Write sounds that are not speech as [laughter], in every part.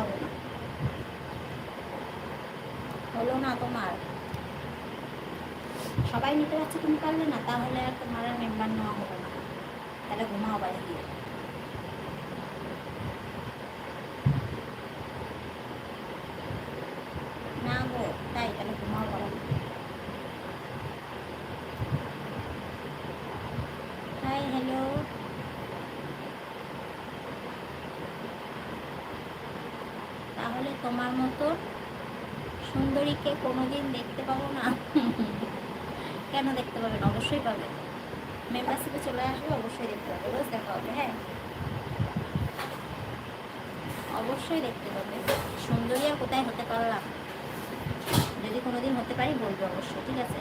হবে না হলো না তোমার। সবাই নিতে পারছে, তুমি পারলে না, তাহলে আর তোমার আর মেম্বার নেওয়া হবে না। তাহলে ঘুমাও বাড়ি গিয়ে। না গো, তাই তাহলে ঘুমাও বাড়ি হাই হ্যালো তাহলে তোমার মতো সুন্দরীকে কোনোদিন দেখতে পাবো না। কেন দেখতে পাবেন অবশ্যই পাবেন মেম্বারশিপে চলে আসবে, অবশ্যই দেখতে পাবে। রোজ দেখা হবে হ্যাঁ? অবশ্যই দেখতে পাবে। সুন্দরী আর কোথায় হতে পারলাম? যদি কোনোদিন হতে পারি, বলব অবশ্যই, ঠিক আছে?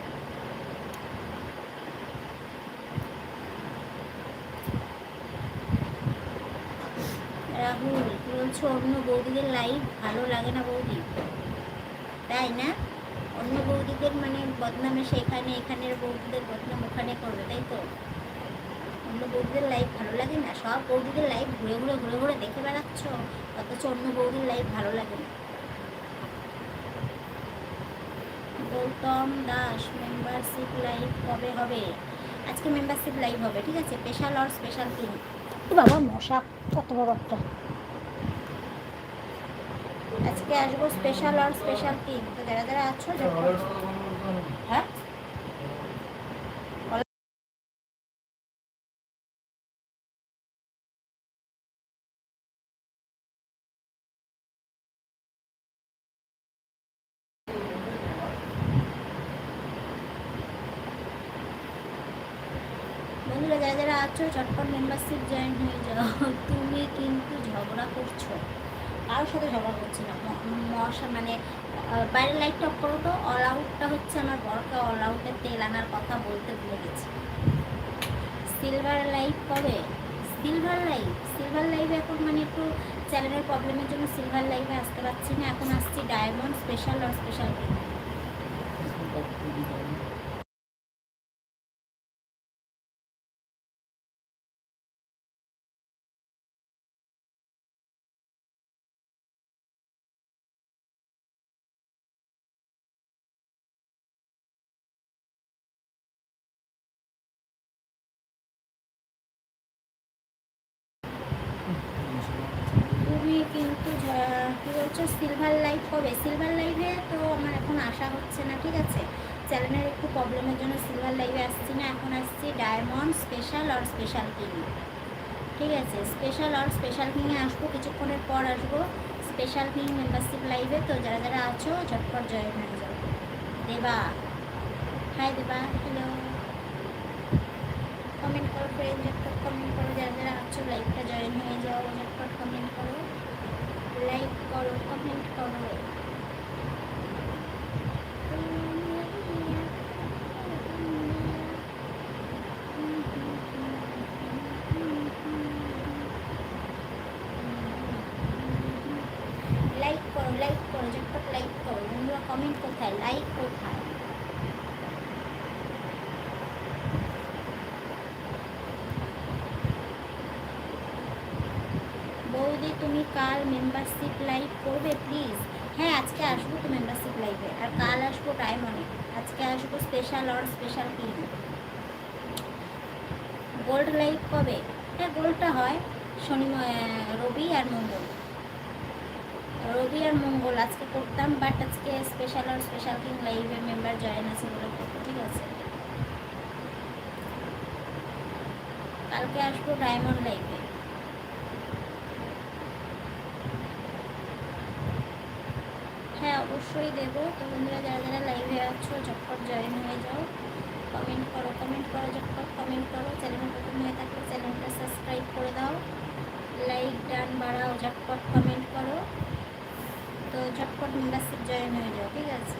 রাহুল বলছো, অন্য বৌদিদের লাইভ ভালো লাগে না বৌদি? তাই না? অন্য বৌদিদের মানে বদনামে সেখানে এখানের বৌদিদের বদনাম ওখানে করবে, তাই তো? অন্য বৌদিদের লাইভ ভালো লাগে না? সব বৌদিদের লাইভ ঘুরে ঘুরে ঘুরে ঘুরে দেখে বেড়াচ্ছ, অথচ অন্য বৌদির লাইভ ভালো লাগে না। গৌতম দাস মেম্বারশিপ লাইভ কবে হবে? আজকে মেম্বারশিপ লাইভ হবে, ঠিক আছে? স্পেশাল অর স্পেশাল ও বাবা, মশা, কত বড় একটা। আজকে আসব স্পেশাল আর স্পেশাল তিন তো যারা যারা আছো হ্যাঁ? যারা যারা আছো, চটপট মেম্বারশিপ জয়েন হয়ে যাও। [laughs] তুমি কিন্তু ঝগড়া করছ। কারোর সাথে ঝগড়া করছি না। মশা মানে বাইরের লাইটটা অফ করো তো অল আউটটা হচ্ছে আমার বড়কে অল আউটের তেল আনার কথা বলতে ভুলে গেছি। সিলভার লাইভ কবে? সিলভার লাইভ সিলভার লাইভে এখন মানে একটু চ্যানেলের প্রবলেমের জন্য সিলভার লাইভে আসতে পারছি না। এখন আসছি ডায়মন্ড স্পেশাল আর স্পেশাল তুমি কিন্তু কী বলছো সিলভার লাইভ কবে সিলভার লাইভে তো আমার এখন আসা হচ্ছে না, ঠিক আছে? চ্যানেলের একটু প্রবলেমের জন্য সিলভার লাইভে আসছি না, এখন আসছি ডায়মন্ড স্পেশাল আর স্পেশাল কিং ঠিক আছে? স্পেশাল আর স্পেশাল কিংয়ে আসব, কিছুক্ষণের পর আসব। স্পেশাল কিং মেম্বারশিপ লাইভে তো যারা যারা আছো, ঝটপট জয়েন হয়ে যাও। Deba. Hi Deba. Hello comment করো ফ্রেন্ড ঝটপট কমেন্ট করো। যারা যারা আছো লাইভটা জয়েন হয়ে যাও, ঝটপট কমেন্ট করো। লাইক করো কমেন্ট করো লাইক করো লাইক করো ঝটপট লাইক করো বন্ধুরা কমেন্ট কোথায় লাইক কোথায় বৌদি তুমি কাল মেম্বারশিপ লাইভ করবে প্লিজ হ্যাঁ আজকে আসব তো মেম্বারশিপ লাইভে আর কাল আসব ডায়মন্ডে আজকে আসব special or special clean gold live কবে? হ্যাঁ গোল্ডটা হয় শনি রবি আর মঙ্গল। রবি আর মঙ্গল আজকে করতাম বাট আজকে স্পেশাল আর স্পেশাল কিং লাইভে মেম্বার জয়েন আছে বলে ঠিক আছে? কালকে আসব ডায়মন্ড লাইভে হ্যাঁ অবশ্যই দেবো। তো বন্ধুরা, যারা যারা লাইভে আছো, ঝটপট জয়েন হয়ে যাও। কমেন্ট করো কমেন্ট করো, ঝটপট কমেন্ট করো। চ্যানেল প্রথম হয়ে থাকলে চ্যানেলটা সাবস্ক্রাইব করে দাও। লাইক ডান, বাড়াও, ঝটপট কমেন্ট করো। তো ঝটপট মেম্বারশিপ জয়েন হয়ে যাও, ঠিক আছে?